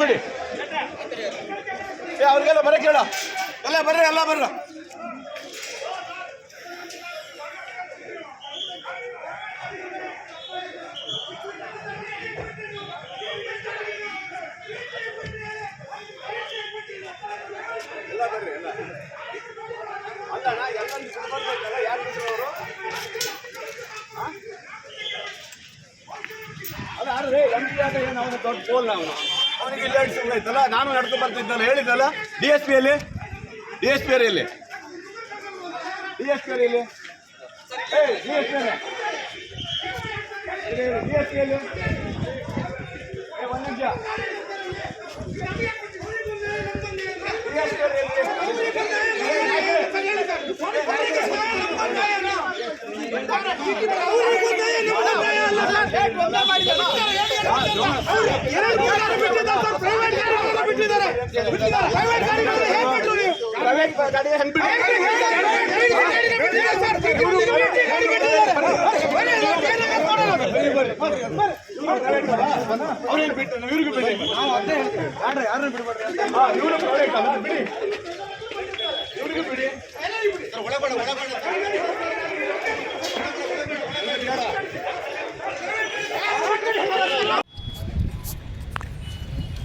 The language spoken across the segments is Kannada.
ಬಿಡಿ. ಏ, ಅವ್ರಿಗೆಲ್ಲ ಬರಕ್ಕೆ ಕೇಳ. ಎಲ್ಲ ಬರ್ರಿ, ಎಲ್ಲ ಬರ್ರ. ಅಲ್ಲ ಬರ್ರಿ ಎಲ್ಲ ಅಲ್ಲಣ್ಣ ಎಲ್ಲ ಬರ್ಬೇಕಲ್ಲ ಯಾರು ಅವರು ಅಲ್ಲ ಯಾರು ಎಂ ಪಿ ಆಗ ಏನು ಅವನು ದೊಡ್ಡ ಪೋಲ್ ಅವನು? ಅವನಿಗೆ ಇಲ್ಲ ಆಯ್ತಲ್ಲ ನಾನು ನಡೆದು ಬರ್ತಿದ್ದಲ್ಲ ಹೇಳಿದ್ದಲ್ಲ ಡಿ ಎಸ್ ಪಿ ಅಲ್ಲಿ ಡಿ ಎಸ್ ಪಿ ಎಲ್ಲಿ ಡಿ ಎಸ್ ಪಿ ಎಲ್ಲಿ D S P D S P ಅಲ್ಲಿ ಏ ಒಂದು ನಿಮಿಷ ಪ್ರೈವೇಟ್ ಗಾಡಿ ಹೆಂಗ್ ಅವ್ರೇನು ಬಿಟ್ಟು ಇವ್ರಿಗೂ ಬಿಡಿ ನಾವು ಅದೇ ಹೇಳ್ತೀವಿ ಯಾರು ಯಾರನ್ನ ಬಿಡ್ಬೇಡ್ರಿ ಅಂತ ಇವ್ರು ಪ್ರೈವೇಟ್ ಅಲ್ಲ ಬಿಡಿ ಇವ್ರಿಗೂ ಬಿಡಿ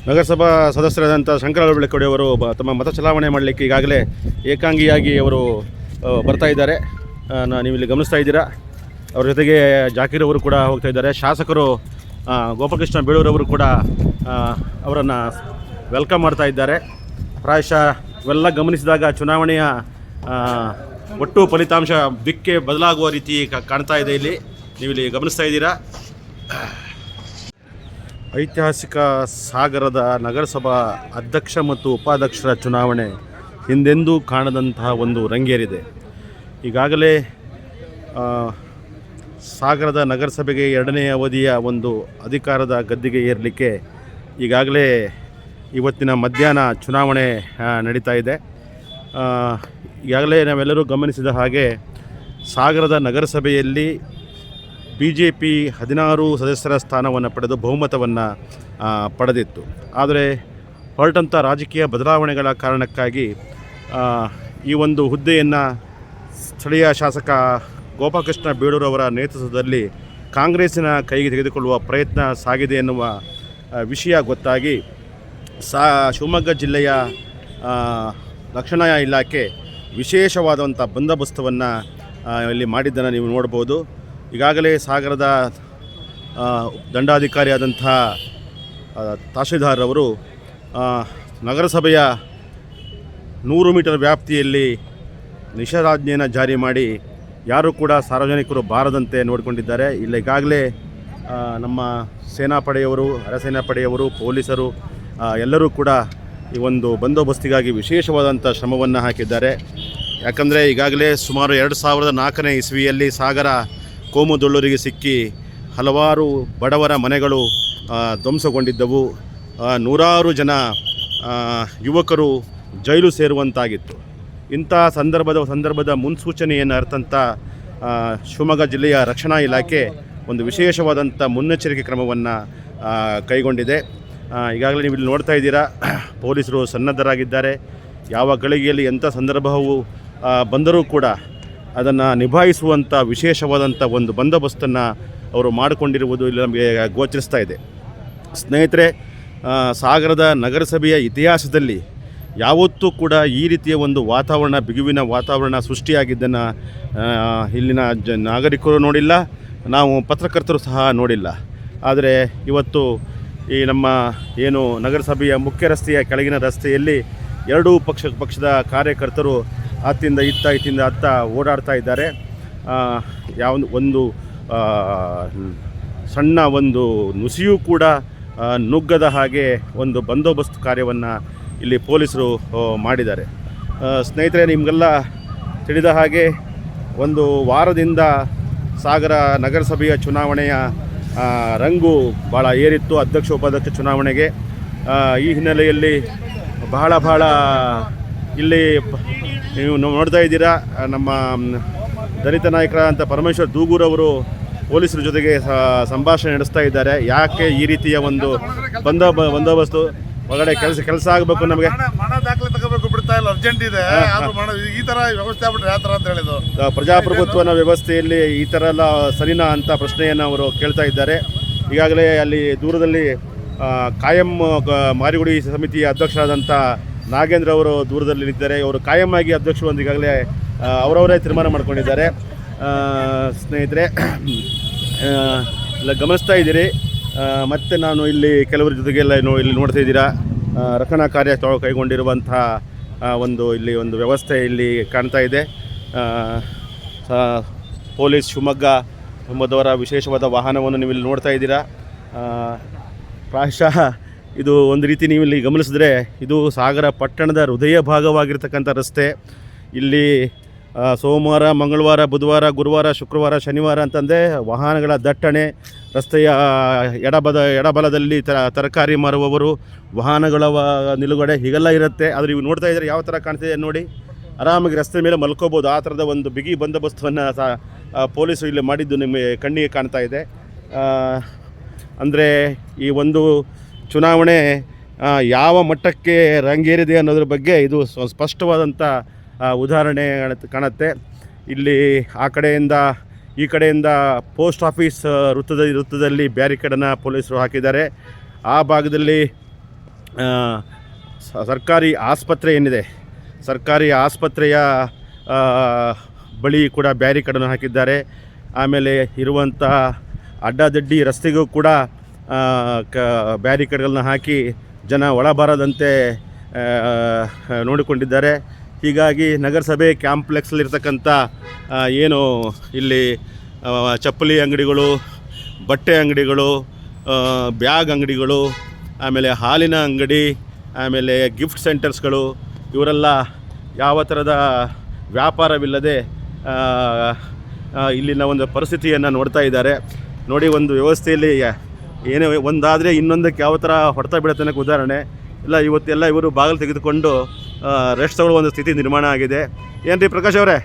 ನಗರಸಭಾ ಸದಸ್ಯರಾದಂಥ ಶಂಕರ ಬೆಳಕೊಡಿ ಅವರು ತಮ್ಮ ಮತ ಚಲಾವಣೆ ಮಾಡಲಿಕ್ಕೆ ಈಗಾಗಲೇ ಏಕಾಂಗಿಯಾಗಿ ಅವರು ಬರ್ತಾ ಇದ್ದಾರೆ. ನೀವಿಲ್ಲಿ ಇಲ್ಲಿ ಗಮನಿಸ್ತಾ ಇದ್ದೀರಾ? ಅವ್ರ ಜೊತೆಗೆ ಜಾಕೀರ್ ಅವರು ಕೂಡ ಹೋಗ್ತಾ ಇದ್ದಾರೆ. ಶಾಸಕರು ಗೋಪಾಲಕೃಷ್ಣ ಬೇಳೂರವರು ಕೂಡ ಅವರನ್ನು ವೆಲ್ಕಮ್ ಮಾಡ್ತಾ ಇದ್ದಾರೆ. ಪ್ರಾಯಶಃ ಇವೆಲ್ಲ ಗಮನಿಸಿದಾಗ ಚುನಾವಣೆಯ ಒಟ್ಟು ಫಲಿತಾಂಶ ದಿಕ್ಕೆ ಬದಲಾಗುವ ರೀತಿ ಕಾಣ್ತಾ ಇದೆ ಇಲ್ಲಿ. ನೀವಿಲ್ಲಿ ಗಮನಿಸ್ತಾ ಇದ್ದೀರಾ? ಐತಿಹಾಸಿಕ ಸಾಗರದ ನಗರಸಭಾ ಅಧ್ಯಕ್ಷ ಮತ್ತು ಉಪಾಧ್ಯಕ್ಷರ ಚುನಾವಣೆ ಹಿಂದೆಂದೂ ಕಾಣದಂತಹ ಒಂದು ರಂಗೇರಿದೆ. ಈಗಾಗಲೇ ಸಾಗರದ ನಗರಸಭೆಗೆ ಎರಡನೇ ಅವಧಿಯ ಒಂದು ಅಧಿಕಾರದ ಗದ್ದಿಗೆ ಏರಲಿಕ್ಕೆ ಈಗಾಗಲೇ ಇವತ್ತಿನ ಮಧ್ಯಾಹ್ನ ಚುನಾವಣೆ ನಡೀತಾ ಇದೆ. ಈಗಾಗಲೇ ನಾವೆಲ್ಲರೂ ಗಮನಿಸಿದ ಹಾಗೆ ಸಾಗರದ ನಗರಸಭೆಯಲ್ಲಿ ಬಿ ಜೆ ಪಿ ಹದಿನಾರು ಸದಸ್ಯರ ಸ್ಥಾನವನ್ನು ಪಡೆದು ಬಹುಮತವನ್ನು ಪಡೆದಿತ್ತು. ಆದರೆ ಹೊರಟಂಥ ರಾಜಕೀಯ ಬದಲಾವಣೆಗಳ ಕಾರಣಕ್ಕಾಗಿ ಈ ಒಂದು ಹುದ್ದೆಯನ್ನು ಸ್ಥಳೀಯ ಶಾಸಕ ಗೋಪಾಲಕೃಷ್ಣ ಬೇಳೂರವರ ನೇತೃತ್ವದಲ್ಲಿ ಕಾಂಗ್ರೆಸ್ಸಿನ ಕೈಗೆ ತೆಗೆದುಕೊಳ್ಳುವ ಪ್ರಯತ್ನ ಸಾಗಿದೆ ಎನ್ನುವ ವಿಷಯ ಗೊತ್ತಾಗಿ ಸಾ, ಶಿವಮೊಗ್ಗ ಜಿಲ್ಲೆಯ ರಕ್ಷಣಾ ಇಲಾಖೆ ವಿಶೇಷವಾದಂಥ ಬಂದೋಬಸ್ತವನ್ನು ಇಲ್ಲಿ ಮಾಡಿದ್ದನ್ನು ನೀವು ನೋಡ್ಬೋದು. ಈಗಾಗಲೇ ಸಾಗರದ ದಂಡಾಧಿಕಾರಿಯಾದಂಥ ತಹಶೀಲ್ದಾರ್ರವರು ನಗರಸಭೆಯ ನೂರು ಮೀಟರ್ ವ್ಯಾಪ್ತಿಯಲ್ಲಿ ನಿಷೇಧಾಜ್ಞೆಯನ್ನು ಜಾರಿ ಮಾಡಿ ಯಾರೂ ಕೂಡ ಸಾರ್ವಜನಿಕರು ಬಾರದಂತೆ ನೋಡಿಕೊಂಡಿದ್ದಾರೆ. ಇಲ್ಲಿ, ಈಗಾಗಲೇ ನಮ್ಮ ಸೇನಾಪಡೆಯವರು ಅರೆಸೇನಾ ಪಡೆಯವರು ಪೊಲೀಸರು ಎಲ್ಲರೂ ಕೂಡ ಈ ಒಂದು ಬಂದೋಬಸ್ತಿಗಾಗಿ ವಿಶೇಷವಾದಂಥ ಶ್ರಮವನ್ನು ಹಾಕಿದ್ದಾರೆ. ಯಾಕಂದರೆ ಈಗಾಗಲೇ ಸುಮಾರು ಎರಡು ಸಾವಿರದ ನಾಲ್ಕನೇ ಇಸ್ವಿಯಲ್ಲಿ ಸಾಗರ ಕೋಮುದೊಳ್ಳೂರಿಗೆ ಸಿಕ್ಕಿ ಹಲವಾರು ಬಡವರ ಮನೆಗಳು ಧ್ವಂಸಗೊಂಡಿದ್ದವು. ನೂರಾರು ಜನ ಯುವಕರು ಜೈಲು ಸೇರುವಂತಾಗಿತ್ತು. ಇಂಥ ಸಂದರ್ಭದ ಸಂದರ್ಭದ ಮುನ್ಸೂಚನೆಯನ್ನು ಅರ್ಥಂಥ ಆ, ಶಿವಮೊಗ್ಗ ಜಿಲ್ಲೆಯ ರಕ್ಷಣಾ ಇಲಾಖೆ ಒಂದು ವಿಶೇಷವಾದಂಥ ಮುನ್ನೆಚ್ಚರಿಕೆ ಕ್ರಮವನ್ನು ಕೈಗೊಂಡಿದೆ. ಈಗಾಗಲೇ ನೀವು ಇಲ್ಲಿ ನೋಡ್ತಾ ಇದ್ದೀರಾ ಪೊಲೀಸರು ಸನ್ನದ್ಧರಾಗಿದ್ದಾರೆ. ಯಾವ ಗಳಿಗೆಯಲ್ಲಿ ಎಂಥ ಸಂದರ್ಭವು ಬಂದರೂ ಕೂಡ ಅದನ್ನು ನಿಭಾಯಿಸುವಂಥ ವಿಶೇಷವಾದಂಥ ಒಂದು ಬಂದೋಬಸ್ತನ್ನು ಅವರು ಮಾಡಿಕೊಂಡಿರುವುದು ಇಲ್ಲಿ ನಮಗೆ ಗೋಚರಿಸ್ತಾ ಇದೆ. ಸ್ನೇಹಿತರೆ ಸಾಗರದ ನಗರಸಭೆಯ ಇತಿಹಾಸದಲ್ಲಿ ಯಾವತ್ತೂ ಕೂಡ ಈ ರೀತಿಯ ಒಂದು ವಾತಾವರಣ, ಬಿಗುವಿನ ವಾತಾವರಣ ಸೃಷ್ಟಿಯಾಗಿದ್ದನ್ನು ಇಲ್ಲಿನ ಜ, ನಾಗರಿಕರು ನೋಡಿಲ್ಲ, ನಾವು ಪತ್ರಕರ್ತರು ಸಹ ನೋಡಿಲ್ಲ. ಆದರೆ ಇವತ್ತು ಈ ನಮ್ಮ ಏನು ನಗರಸಭೆಯ ಮುಖ್ಯ ರಸ್ತೆಯ ಕೆಳಗಿನ ರಸ್ತೆಯಲ್ಲಿ ಎರಡೂ ಪಕ್ಷ, ಪಕ್ಷದ ಕಾರ್ಯಕರ್ತರು ಅತ್ತಿಂದ ಇತ್ತ ಇತ್ತಿಂದ ಅತ್ತ ಓಡಾಡ್ತಾ ಇದ್ದಾರೆ. ಯಾವ ಒಂದು ಸಣ್ಣ ಒಂದು ನುಸಿಯೂ ಕೂಡ ನುಗ್ಗದ ಹಾಗೆ ಒಂದು ಬಂದೋಬಸ್ತ್ ಕಾರ್ಯವನ್ನು ಇಲ್ಲಿ ಪೊಲೀಸರು ಮಾಡಿದ್ದಾರೆ. ಸ್ನೇಹಿತರೆ, ನಿಮಗೆಲ್ಲ ತಿಳಿದ ಹಾಗೆ ಒಂದು ವಾರದಿಂದ ಸಾಗರ ನಗರಸಭೆಯ ಚುನಾವಣೆಯ ರಂಗು ಭಾಳ ಏರಿತ್ತು ಅಧ್ಯಕ್ಷ ಉಪಾಧ್ಯಕ್ಷ ಚುನಾವಣೆಗೆ. ಈ ಹಿನ್ನೆಲೆಯಲ್ಲಿ ಬಹಳ ಬಹಳ ಇಲ್ಲಿ ನೀವು ನೋಡ್ತಾ ಇದ್ದೀರಾ ನಮ್ಮ ದಲಿತ ನಾಯಕರ ಅಂತ ಪರಮೇಶ್ವರ್ ದೂಗೂರವರು ಪೊಲೀಸರ ಜೊತೆಗೆ ಸಂಭಾಷಣೆ ನಡೆಸ್ತಾ ಇದ್ದಾರೆ. ಯಾಕೆ ಈ ರೀತಿಯ ಒಂದು ಬಂದೋ ಬಂದೋಬಸ್ತು? ಒಳಗಡೆ ಕೆಲಸ ಕೆಲಸ ಆಗಬೇಕು ನಮಗೆ. ಮನ ದಾಖಲೆ ತಗೋಬೇಕು ಬಿಡ್ತಾ ಇಲ್ಲ ಅರ್ಜೆಂಟ್ ಇದೆ. ಈ ತರ ವ್ಯವಸ್ಥೆ ಆಗ್ಬಿಟ್ರೆ ಯಾವ ತರ ಅಂತ ಹೇಳಿದ್ರು ಪ್ರಜಾಪ್ರಭುತ್ವನ ವ್ಯವಸ್ಥೆಯಲ್ಲಿ ಈ ಥರ ಎಲ್ಲ ಸರಿನಾ ಅಂತ ಪ್ರಶ್ನೆಯನ್ನು ಅವರು ಕೇಳ್ತಾ ಇದ್ದಾರೆ. ಈಗಾಗಲೇ ಅಲ್ಲಿ ದೂರದಲ್ಲಿ ಕಾಯಂ ಮಾರಿಗುಡಿ ಸಮಿತಿಯ ಅಧ್ಯಕ್ಷರಾದಂಥ ನಾಗೇಂದ್ರ ಅವರು ದೂರದಲ್ಲಿ ನಿಂತಿದ್ದಾರೆ ಅವರು ಕಾಯಂ ಆಗಿ ಅಧ್ಯಕ್ಷರು ಒಂದು ಈಗಾಗಲೇ ಅವರವರೇ ತೀರ್ಮಾನ ಮಾಡ್ಕೊಂಡಿದ್ದಾರೆ. ಸ್ನೇಹಿತರೆ ಇಲ್ಲ ಗಮನಿಸ್ತಾ ಇದ್ದೀರಿ. ಮತ್ತು ನಾನು ಇಲ್ಲಿ ಕೆಲವರ ಜೊತೆಗೆಲ್ಲ ನೋ, ಇಲ್ಲಿ ನೋಡ್ತಾ ಇದ್ದೀರಾ. ರಕ್ಷಣಾ ಕಾರ್ಯ ಕೈಗೊಂಡಿರುವಂಥ ಒಂದು ಇಲ್ಲಿ ಒಂದು ವ್ಯವಸ್ಥೆ ಇಲ್ಲಿ ಕಾಣ್ತಾ ಇದೆ. ಪೊಲೀಸ್ ಶಿವಮೊಗ್ಗ ಎಂಬುದವರ ವಿಶೇಷವಾದ ವಾಹನವನ್ನು ನೀವು ಇಲ್ಲಿ ನೋಡ್ತಾ ಇದ್ದೀರಾ. ಪ್ರಾಯಶಃ ಇದು ಒಂದು ರೀತಿ ನೀವು ಇಲ್ಲಿ ಗಮನಿಸಿದ್ರೆ ಇದು ಸಾಗರ ಪಟ್ಟಣದ ಹೃದಯ ಭಾಗವಾಗಿರ್ತಕ್ಕಂಥ ರಸ್ತೆ. ಇಲ್ಲಿ ಸೋಮವಾರ ಮಂಗಳವಾರ ಬುಧವಾರ ಗುರುವಾರ ಶುಕ್ರವಾರ ಶನಿವಾರ ಅಂತಂದರೆ ವಾಹನಗಳ ದಟ್ಟಣೆ ರಸ್ತೆಯ ಎಡಬದ ಎಡಬಲದಲ್ಲಿ ತ ತರಕಾರಿ ಮಾರುವವರು ವಾಹನಗಳ ನಿಲುಗಡೆ ಹೀಗೆಲ್ಲ ಇರುತ್ತೆ. ಆದರೆ ಇವು ನೋಡ್ತಾ ಇದ್ದರೆ ಯಾವ ಥರ ಕಾಣ್ತಿದೆ ನೋಡಿ. ಆರಾಮಾಗಿ ರಸ್ತೆ ಮೇಲೆ ಮಲ್ಕೋಬೋದು. ಆ ಥರದ ಒಂದು ಬಿಗಿ ಬಂದೋಬಸ್ತನ್ನು ಸಹ ಆ, ಪೊಲೀಸರು ಇಲ್ಲಿ ಮಾಡಿದ್ದು ನಿಮಗೆ ಕಣ್ಣಿಗೆ ಕಾಣ್ತಾ ಇದೆ. ಅಂದರೆ ಈ ಒಂದು ಚುನಾವಣೆ ಯಾವ ಮಟ್ಟಕ್ಕೆ ರಂಗೇರಿದೆ ಅನ್ನೋದ್ರ ಬಗ್ಗೆ ಇದು ಸ್ಪಷ್ಟವಾದಂಥ ಉದಾಹರಣೆ ಕಾಣುತ್ತೆ- ಇಲ್ಲಿ ಆ ಕಡೆಯಿಂದ, ಈ ಕಡೆಯಿಂದ ಪೋಸ್ಟ್ ಆಫೀಸ್ ವೃತ್ತದ, ವೃತ್ತದಲ್ಲಿ ಬ್ಯಾರಿಕೇಡನ್ನು ಪೊಲೀಸರು ಹಾಕಿದ್ದಾರೆ. ಆ ಭಾಗದಲ್ಲಿ ಸರ್ಕಾರಿ ಆಸ್ಪತ್ರೆ ಏನಿದೆ? ಸರ್ಕಾರಿ ಆಸ್ಪತ್ರೆಯ ಬಳಿ ಕೂಡ ಬ್ಯಾರಿಕೇಡನ್ನು ಹಾಕಿದ್ದಾರೆ. ಆಮೇಲೆ ಇರುವಂಥ ಅಡ್ಡಾದಡ್ಡಿ ರಸ್ತೆಗೂ ಕೂಡ ಕ ಬ್ಯಾರಿಕೇಡ್ಗಳನ್ನ ಹಾಕಿ ಜನ ಒಳಬರದಂತೆ ನೋಡಿಕೊಂಡಿದ್ದಾರೆ. ಹೀಗಾಗಿ ನಗರಸಭೆ ಕ್ಯಾಂಪ್ಲೆಕ್ಸಲ್ಲಿರ್ತಕ್ಕಂಥ ಏನು ಇಲ್ಲಿ ಚಪ್ಪಲಿ ಅಂಗಡಿಗಳು, ಬಟ್ಟೆ ಅಂಗಡಿಗಳು ಬ್ಯಾಗ್ ಅಂಗಡಿಗಳು, ಆಮೇಲೆ ಹಾಲಿನ ಅಂಗಡಿ, ಆಮೇಲೆ ಗಿಫ್ಟ್ ಸೆಂಟರ್ಸ್ಗಳು, ಇವರೆಲ್ಲ ಯಾವ ಥರದ ವ್ಯಾಪಾರವಿಲ್ಲದೆ ಇಲ್ಲಿನ ಒಂದು ಪರಿಸ್ಥಿತಿಯನ್ನು ನೋಡ್ತಾ ಇದ್ದಾರೆ. ನೋಡಿ ಒಂದು ವ್ಯವಸ್ಥೆಯಲ್ಲಿ ಏನೋ ಒಂದಾದರೆ ಇನ್ನೊಂದಕ್ಕೆ ಯಾವ ಥರ ಹೊಡೆತ ಬೀಳುತ್ತೆ ಅನ್ನೋಕ್ಕೆ ಉದಾಹರಣೆ. ಇಲ್ಲ, ಇವತ್ತೆಲ್ಲ ಇವರು ಬಾಗಿಲು ತೆಗೆದುಕೊಂಡು ರೆಸ್ಟ್ ತಗೊಳ್ಳುವ ಒಂದು ಸ್ಥಿತಿ ನಿರ್ಮಾಣ ಆಗಿದೆ. ಏನು ಪ್ರಕಾಶ್ ಅವರೇ?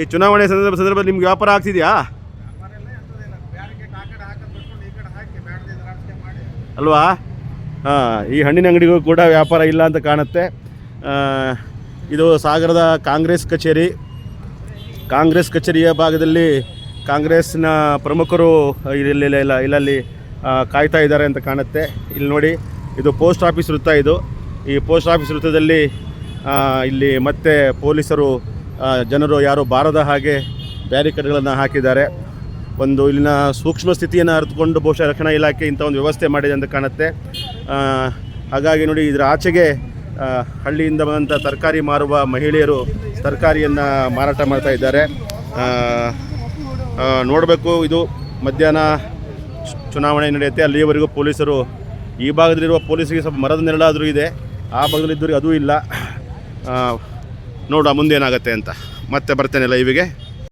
ಈ ಚುನಾವಣೆ ಸಂದರ್ಭ, ಸಂದರ್ಭದಲ್ಲಿ ನಿಮ್ಗೆ ವ್ಯಾಪಾರ ಆಗ್ತಿದೆಯಾ? ಅಲ್ವಾ? ಹಾಂ ಈ ಹಣ್ಣಿನ ಅಂಗಡಿಗೂ ಕೂಡ ವ್ಯಾಪಾರ ಇಲ್ಲ ಅಂತ ಕಾಣುತ್ತೆ. ಇದು ಸಾಗರದ ಕಾಂಗ್ರೆಸ್ ಕಚೇರಿ. ಕಾಂಗ್ರೆಸ್ ಕಚೇರಿಯ ಭಾಗದಲ್ಲಿ ಕಾಂಗ್ರೆಸ್ನ ಪ್ರಮುಖರು ಇಲ್ಲಿ, ಇಲ್ಲ ಇಲ್ಲಲ್ಲಿ ಕಾಯ್ತಾ ಇದ್ದಾರೆ ಅಂತ ಕಾಣುತ್ತೆ. ಇಲ್ಲಿ ನೋಡಿ, ಇದು ಪೋಸ್ಟ್ ಆಫೀಸ್ ವೃತ್ತ ಇದು. ಈ ಪೋಸ್ಟ್ ಆಫೀಸ್ ವೃತ್ತದಲ್ಲಿ ಇಲ್ಲಿ ಮತ್ತೆ ಪೊಲೀಸರು ಜನರು ಯಾರು ಬಾರದ ಹಾಗೆ ಬ್ಯಾರಿಕೇಡ್ಗಳನ್ನು ಹಾಕಿದ್ದಾರೆ. ಒಂದು ಇಲ್ಲಿನ ಸೂಕ್ಷ್ಮ ಸ್ಥಿತಿಯನ್ನು ಅರಿತುಕೊಂಡು ಬಹುಶಃ ರಕ್ಷಣಾ ಇಲಾಖೆ ಇಂಥ ಒಂದು ವ್ಯವಸ್ಥೆ ಮಾಡಿದೆ ಅಂತ ಕಾಣುತ್ತೆ. ಹಾಗಾಗಿ ನೋಡಿ, ಇದರ ಆಚೆಗೆ ಹಳ್ಳಿಯಿಂದ ಬಂದಂಥ ತರಕಾರಿ ಮಾರುವ ಮಹಿಳೆಯರು ತರಕಾರಿಯನ್ನು ಮಾರಾಟ ಮಾಡ್ತಾ ಇದ್ದಾರೆ. ನೋಡಬೇಕು, ಇದು ಮಧ್ಯಾಹ್ನ ಚುನಾವಣೆ ನಡೆಯುತ್ತೆ. ಅಲ್ಲಿಯವರೆಗೂ ಪೊಲೀಸರು ಈ ಭಾಗದಲ್ಲಿರುವ ಪೊಲೀಸರಿಗೆ ಸ್ವಲ್ಪ ಮರದ ನೆರಳಾದರೂ ಇದೆ. ಆ ಭಾಗದಲ್ಲಿದ್ದವರಿಗೆ ಅದೂ ಇಲ್ಲ. ನೋಡುವ ಮುಂದೇನಾಗತ್ತೆ ಅಂತ. ಮತ್ತೆ ಬರ್ತೇನೆ ಲೈವಿಗೆ